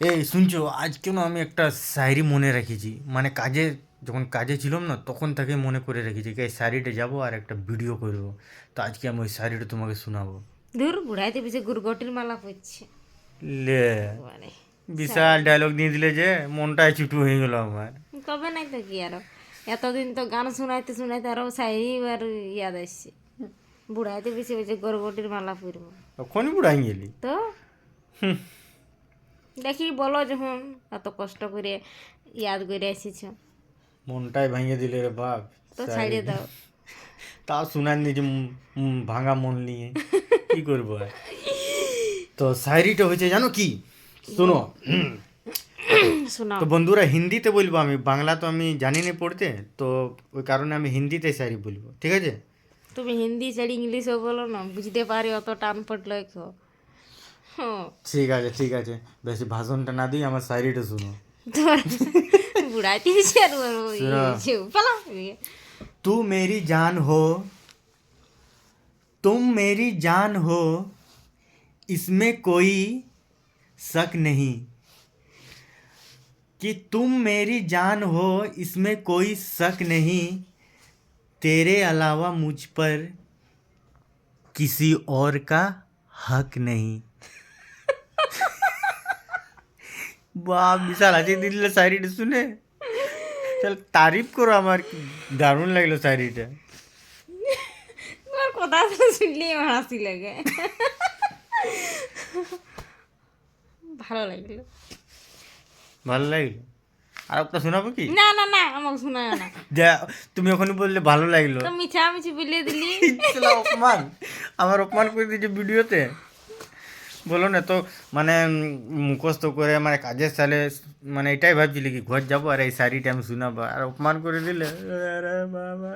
এই শুনছো আজকে না আমি একটা শায়রি মনে রেখেছি। মানে কাজে যখন কাজে ছিলাম না তখন থেকে মনে করে রেখেছি এই শাড়িটা যাব আর একটা ভিডিও করব। তো আজকে আমি ওই শাড়িটা তোমাকে শোনাবো। দূর বুড়াইতে পিছিয়ে গুরগটির মালা পড়ছে লে মানে বিশাল ডায়লগ দিয়ে দিলে যে মনটাই ছুটু হয়ে গেল আমার। কবে নাই তো কি আরও। এতদিন তো গান শোনাইতে শোনাইতে আরও সাইরি আর ইয়াদ আসছে। বুড়াইতে বেশি বেশি গরগটির মালা পরবো। তখনই বুড়াই গেলি? তো। দেখি বলো যখন এত কষ্ট করে ইয়াদ করে এসেছ। মনটাই ভেঙে দিলে রে বাপ তো ছাড়িয়ে দাও। তাও শোনার নিজে ভাঙা মন নিয়ে। কি করব তো শায়রিটা হয়েছে জানো কি? শোনো। তো বন্ধুরা হিন্দিতে বলব আমি বাংলা তো আমি জানি না পড়তে তো ওই কারণে আমি হিন্দিতে শায়রি বলব ঠিক আছে? তুমি হিন্দি ছাড়ি ইংলিশও বলো না বুঝতে পারি অত টান হ্যাঁ ঠিক আছে ঠিক আছে বেশি ভাষণটা না দিই আমার শায়রিটা শুনো তোমার বুড়াইতে বেশি আর বলবো শোনো। পালা तू मेरी जान हो तुम मेरी जान हो इसमें कोई शक नहीं कि तुम मेरी जान हो इसमें कोई शक नहीं तेरे अलावा मुझ पर किसी और का हक नहीं বাহ বিশাল আছে দিলে শায়রিটা শুনে চল তারিফ করো আমার কি দারুণ লাগলো শায়রিটা তোমার কথা শুনলে আমার হাসি লাগে ভালো লাগলো ভালো লাগলো আর একটা শোনাবো কি না না না আমাকে শোনায় না যা তুমি ওখানে বললে ভালো লাগলো তো মিছা মিছি বলে দিলি শালা অপমান আমার অপমান করে দিয়েছে ভিডিওতে বলো না তো মানে মুখস্থ করে মানে কাজের সালে মানে এটাই ভাবছিলি কি, ঘর যাব, আর এই শাড়িটা আমি শোনাবো, আর অপমান করে দিলে বাবা।